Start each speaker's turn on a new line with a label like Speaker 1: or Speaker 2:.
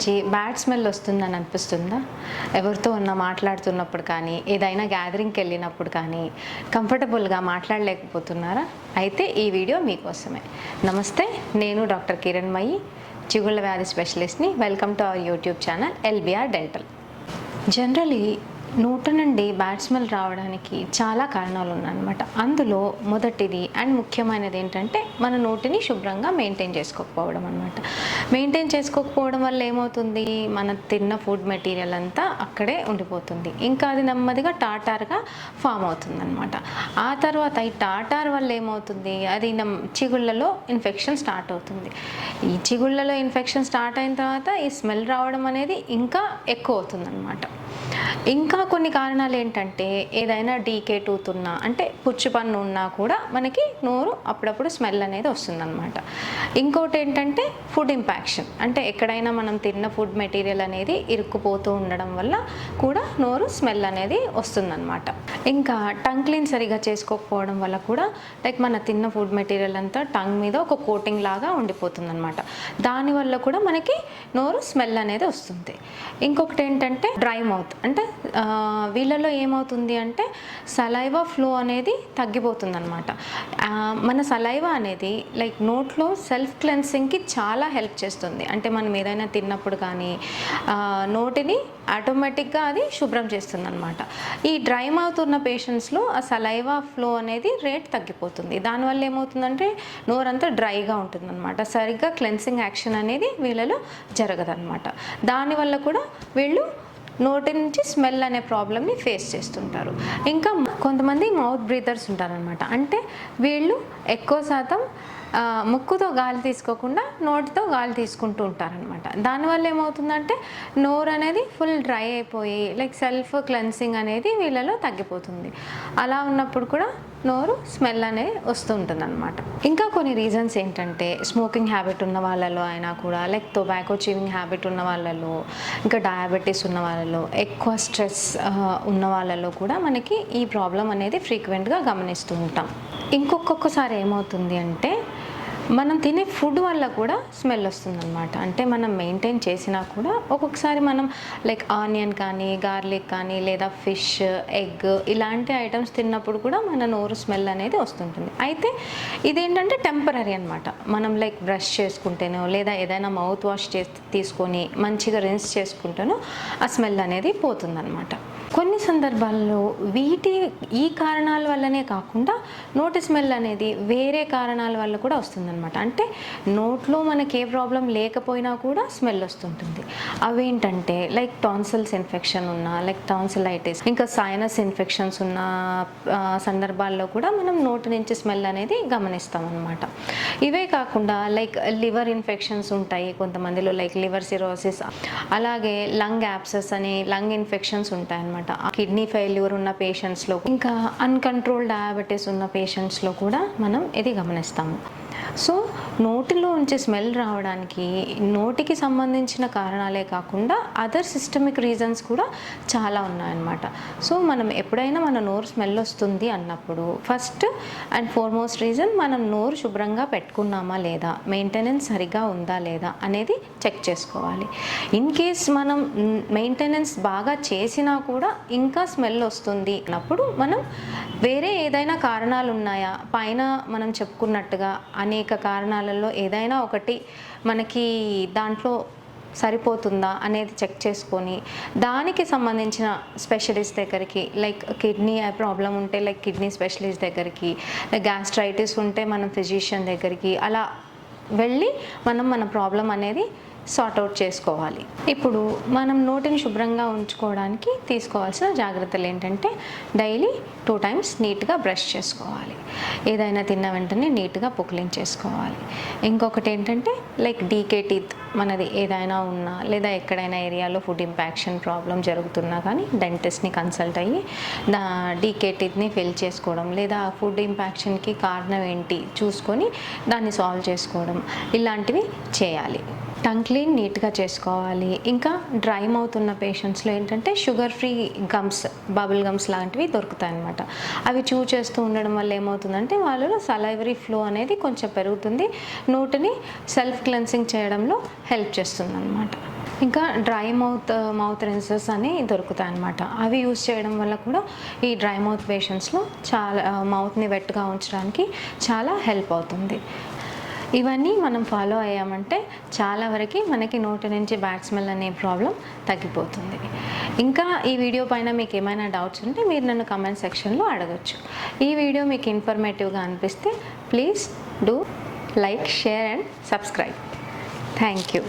Speaker 1: నుంచి bad smell వస్తుందని అనిపిస్తుందా? ఎవరితో ఉన్న మాట్లాడుతున్నప్పుడు కానీ ఏదైనా గ్యాదరింగ్కి వెళ్ళినప్పుడు కానీ కంఫర్టబుల్గా మాట్లాడలేకపోతున్నారా? అయితే ఈ వీడియో మీకోసమే. నమస్తే నేను డాక్టర్ కిరణ్ మయి చిగుళ్ళ వ్యాధి స్పెషలిస్ట్ని welcome to our YouTube channel LBR dental generally నూట నుండి బ్యాట్స్మెన్ రావడానికి చాలా కారణాలు ఉన్నాయన్నమాట అందులో మొదటిది అండ్ ముఖ్యమైనది ఏంటంటే మన నోటిని శుభ్రంగా మెయింటైన్ చేసుకోకపోవడం అనమాట మెయింటైన్ చేసుకోకపోవడం వల్ల ఏమవుతుంది? మన తిన్న ఫుడ్ మెటీరియల్ అంతా అక్కడే ఉండిపోతుంది. ఇంకా అది నెమ్మదిగా టాటార్గా ఫామ్ అవుతుంది అనమాట ఆ తర్వాత ఈ టాటార్ వల్ల ఏమవుతుంది? అది నమ్ చిగుళ్ళలో ఇన్ఫెక్షన్ స్టార్ట్ అవుతుంది. ఈ చిగుళ్ళలో ఇన్ఫెక్షన్ స్టార్ట్ అయిన తర్వాత ఈ స్మెల్ రావడం అనేది ఇంకా ఎక్కువ అవుతుంది ఇంకా కొన్ని కారణాలు ఏంటంటే ఏదైనా డీకే టూత్ ఉన్నా అంటే పుచ్చిపన్ను ఉన్నా కూడా మనకి నోరు అప్పుడప్పుడు స్మెల్ అనేది వస్తుందన్నమాట. ఇంకోటి ఏంటంటే ఫుడ్ ఇంపాక్షన్. అంటే ఎక్కడైనా మనం తిన్న ఫుడ్ మెటీరియల్ అనేది ఇరుక్కుపోతూ ఉండడం వల్ల కూడా నోరు స్మెల్ అనేది వస్తుందన్నమాట. ఇంకా టంగ్ క్లీన్ సరిగా చేసుకోకపోవడం వల్ల కూడా లైక్ మన తిన్న ఫుడ్ మెటీరియల్ అంతా టంగ్ మీద ఒక కోటింగ్ లాగా ఉండిపోతుందన్నమాట. దానివల్ల కూడా మనకి నోరు స్మెల్ అనేది వస్తుంది. ఇంకొకటి ఏంటంటే డ్రై మౌత్. అంటే వీళ్ళలో ఏమవుతుంది అంటే సలైవా ఫ్లో అనేది తగ్గిపోతుంది అనమాట మన సలైవా అనేది లైక్ నోట్లో సెల్ఫ్ క్లెన్సింగ్కి చాలా హెల్ప్ చేస్తుంది. అంటే మనం ఏదైనా తిన్నప్పుడు కానీ నోటిని ఆటోమేటిక్గా అది శుభ్రం చేస్తుంది అనమాట ఈ డ్రై మౌత్ ఉన్న పేషెంట్స్లో ఆ సలైవా ఫ్లో అనేది రేట్ తగ్గిపోతుంది. దానివల్ల ఏమవుతుందంటే నోరంతా డ్రైగా ఉంటుంది అనమాట సరిగ్గా క్లెన్సింగ్ యాక్షన్ అనేది వీళ్ళలో జరగదన్నమాట. దానివల్ల కూడా వీళ్ళు నోటి నుంచి స్మెల్ అనే ప్రాబ్లమ్ని ఫేస్ చేస్తుంటారు. ఇంకా కొంతమంది మౌత్ బ్రీదర్స్ ఉంటారనమాట అంటే వీళ్ళు ఎక్కువ శాతం ముక్కుతో గాలి తీసుకోకుండా నోటితో గాలి తీసుకుంటూ ఉంటారనమాట దానివల్ల ఏమవుతుందంటే నోరు అనేది ఫుల్ డ్రై అయిపోయి లైక్ సెల్ఫ్ క్లెన్సింగ్ అనేది వీళ్ళలో తగ్గిపోతుంది. అలా ఉన్నప్పుడు కూడా నోరు స్మెల్ అనేది వస్తుంటుంది అనమాట ఇంకా కొన్ని రీజన్స్ ఏంటంటే స్మోకింగ్ హ్యాబిట్ ఉన్న వాళ్ళలో అయినా కూడా లైక్ టొబాకో చీవింగ్ హ్యాబిట్ ఉన్న వాళ్ళలో ఇంకా డయాబెటీస్ ఉన్న వాళ్ళలో ఎక్కువ స్ట్రెస్ uh, ఉన్న వాళ్ళలో కూడా మనకి ఈ ప్రాబ్లం అనేది ఫ్రీక్వెంట్గా గమనిస్తూ ఉంటాం. ఇంకొక్కొక్కసారి ఏమవుతుంది అంటే మనం తినే ఫుడ్ వల్ల కూడా స్మెల్ వస్తుందన్నమాట. అంటే మనం మెయింటైన్ చేసినా కూడా ఒక్కొక్కసారి మనం లైక్ ఆనియన్ కానీ గార్లిక్ కానీ లేదా ఫిష్ ఎగ్ ఇలాంటి ఐటమ్స్ తిన్నప్పుడు కూడా మన నోరు స్మెల్ అనేది వస్తుంటుంది. అయితే ఇదేంటంటే టెంపరీ అనమాట మనం లైక్ బ్రష్ చేసుకుంటేనో లేదా ఏదైనా మౌత్ వాష్ చేసి తీసుకొని మంచిగా రిన్స్ చేసుకుంటేనో ఆ స్మెల్ అనేది పోతుందన్నమాట. కొన్ని సందర్భాల్లో వీటి ఈ కారణాల వల్లనే కాకుండా నోటి స్మెల్ అనేది వేరే కారణాల వల్ల కూడా వస్తుందన్నమాట. అంటే నోట్లో మనకి ఏ ప్రాబ్లం లేకపోయినా కూడా స్మెల్ వస్తుంటుంది. అవేంటంటే లైక్ టాన్సిల్స్ ఇన్ఫెక్షన్ ఉన్నా లైక్ టాన్సిలైటిస్ ఇంకా సైనస్ ఇన్ఫెక్షన్స్ ఉన్న సందర్భాల్లో కూడా మనం నోటి నుంచి స్మెల్ అనేది గమనిస్తాం అనమాట ఇవే కాకుండా లైక్ లివర్ ఇన్ఫెక్షన్స్ ఉంటాయి కొంతమందిలో లైక్ లివర్ సిరోసిస్ అలాగే లంగ్ యాప్సెస్ అని లంగ్ ఇన్ఫెక్షన్స్ ఉంటాయి అనమాట కిడ్నీ ఫెయిల్యూర్ ఉన్న పేషెంట్స్లో ఇంకా అన్కంట్రోల్ డయాబెటీస్ ఉన్న పేషెంట్స్లో కూడా మనం ఇది గమనిస్తాము. సో నోటిలో ఉంచే స్మెల్ రావడానికి నోటికి సంబంధించిన కారణాలే కాకుండా అదర్ సిస్టమిక్ రీజన్స్ కూడా చాలా ఉన్నాయన్నమాట. సో మనం ఎప్పుడైనా మన నోరు స్మెల్ వస్తుంది అన్నప్పుడు ఫస్ట్ అండ్ ఫార్మోస్ట్ రీజన్ మనం నోరు శుభ్రంగా పెట్టుకున్నామా లేదా మెయింటెనెన్స్ సరిగా ఉందా లేదా అనేది చెక్ చేసుకోవాలి. ఇన్ కేస్ మనం మెయింటెనెన్స్ బాగా చేసినా కూడా ఇంకా స్మెల్ వస్తుంది అన్నప్పుడు మనం వేరే ఏదైనా కారణాలు ఉన్నాయా పైన మనం చెప్పుకున్నట్టుగా అనేక కారణాలలో ఏదైనా ఒకటి మనకి దాంట్లో సరిపోతుందా అనేది చెక్ చేసుకొని దానికి సంబంధించిన స్పెషలిస్ట్ దగ్గరికి లైక్ కిడ్నీ ప్రాబ్లం ఉంటే లైక్ కిడ్నీ స్పెషలిస్ట్ దగ్గరికి గ్యాస్ట్రైటిస్ ఉంటే మనం ఫిజిషియన్ దగ్గరికి అలా వెళ్ళి మనం మన ప్రాబ్లం అనేది సార్ట్ అవుట్ చేసుకోవాలి. ఇప్పుడు మనం నోటిని శుభ్రంగా ఉంచుకోవడానికి తీసుకోవాల్సిన జాగ్రత్తలు ఏంటంటే డైలీ టూ టైమ్స్ నీట్గా బ్రష్ చేసుకోవాలి. ఏదైనా తిన్న వెంటనే నీట్గా పుక్లించేసుకోవాలి ఇంకొకటి ఏంటంటే లైక్ డీకే టీత్ మనది ఏదైనా ఉన్నా లేదా ఎక్కడైనా ఏరియాలో ఫుడ్ ఇంపాక్షన్ ప్రాబ్లం జరుగుతున్నా కానీ డెంటిస్ట్ని కన్సల్ట్ అయ్యి దా డీకే టీత్ని ఫిల్ చేసుకోవడం లేదా ఫుడ్ ఇంపాక్షన్కి కారణం ఏంటి చూసుకొని దాన్ని సాల్వ్ చేసుకోవడం ఇలాంటివి చేయాలి. టంగ్ క్లీన్ నీట్గా చేసుకోవాలి. ఇంకా డ్రై మౌత్ ఉన్న పేషెంట్స్లో ఏంటంటే sugar free gums bubble gums లాంటివి దొరుకుతాయి అనమాట అవి చూ చేస్తూ ఉండడం వల్ల ఏమవుతుందంటే వాళ్ళలో సలైవరీ ఫ్లో అనేది కొంచెం పెరుగుతుంది. నోటిని సెల్ఫ్ క్లెన్సింగ్ చేయడంలో హెల్ప్ చేస్తుంది అనమాట ఇంకా డ్రై మౌత్ మౌత్ రిన్సెస్ అని దొరుకుతాయి అన్నమాట అవి యూజ్ చేయడం వల్ల కూడా ఈ డ్రై మౌత్ పేషెంట్స్లో చాలా మౌత్ని వెట్గా ఉంచడానికి చాలా హెల్ప్ అవుతుంది. ఇవన్నీ మనం ఫాలో అయ్యామంటే చాలా వరకు మనకి నోటి నుంచి బ్యాడ్ స్మెల్ అనే ప్రాబ్లం తగ్గిపోతుంది. ఇంకా ఈ వీడియో పైన మీకు ఏమైనా డౌట్స్ ఉంటే మీరు నన్ను కమెంట్ సెక్షన్లో అడగచ్చు. ఈ వీడియో మీకు ఇన్ఫర్మేటివ్గా అనిపిస్తే please do like share and subscribe thank you